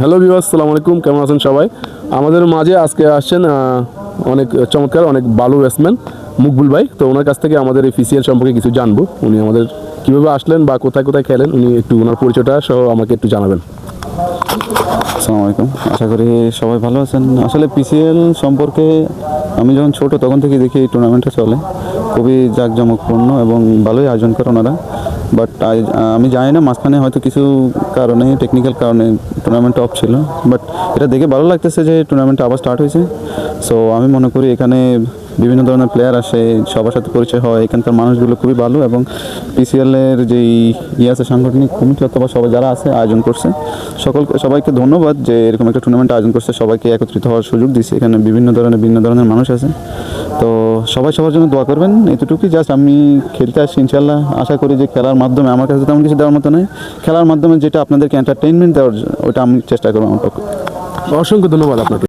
Hello বিবাস সালাম আলাইকুম, কেমন আছেন সবাই? আমাদের মাঝে আজকে আসছেন অনেক চমৎকার, অনেক ভালো ব্যাটসম্যান মুকবুল ভাই। তো ওনার কাছ থেকে আমাদের এই ফিসিএল সম্পর্কে কিছু জানব। উনি আমাদের কীভাবে আসলেন বা কোথায় কোথায় খেলেন, উনি একটু ওনার পরিচয়টা সহ আমাকে একটু জানাবেন। আসসালামু আলাইকুম। আশা করি সবাই ভালো আছেন। আসলে পিসিএল সম্পর্কে আমি যখন ছোট, তখন থেকে দেখি এই টুর্নামেন্টটা চলে। খুবই জাঁকজমকপূর্ণ এবং ভালোই আয়োজন করে ওনারা। বাট আমি জানি না, মাঝখানে হয়তো কিছু কারণে টেকনিক্যাল কারণে টুর্নামেন্ট অফ ছিল। বাট এটা দেখে ভালো লাগতেছে যে টুর্নামেন্ট আবার স্টার্ট হয়েছে। সো আমি মনে করি এখানে বিভিন্ন ধরনের প্লেয়ার আসে, সবার সাথে পরিচয় হয়। এখানকার মানুষগুলো খুবই ভালো এবং পিসিএলের যেই ইয়ে আছে, সাংগঠনিক কমিটি অথবা সবাই যারা আছে, আয়োজন করছে। সকল, সবাইকে ধন্যবাদ যে এরকম একটা টুর্নামেন্ট আয়োজন করছে। সবাইকে একত্রিত হওয়ার সুযোগ দিচ্ছে এখানে বিভিন্ন ধরনের বিভিন্ন ধরনের মানুষ আছে। তো সবাই সবার জন্য দোয়া করবেন এতটুকুই জাস্ট আমি খেলতে আসছি ইনশাল্লাহ আশা করি যে খেলার মাধ্যমে, আমার কাছে তেমন কিছু দেওয়ার মতো নয় খেলার মাধ্যমে যেটা আপনাদেরকে এন্টারটেনমেন্ট দেওয়ার, ওটা আমি চেষ্টা করব আমার পক্ষে। অসংখ্য ধন্যবাদ আপনাকে।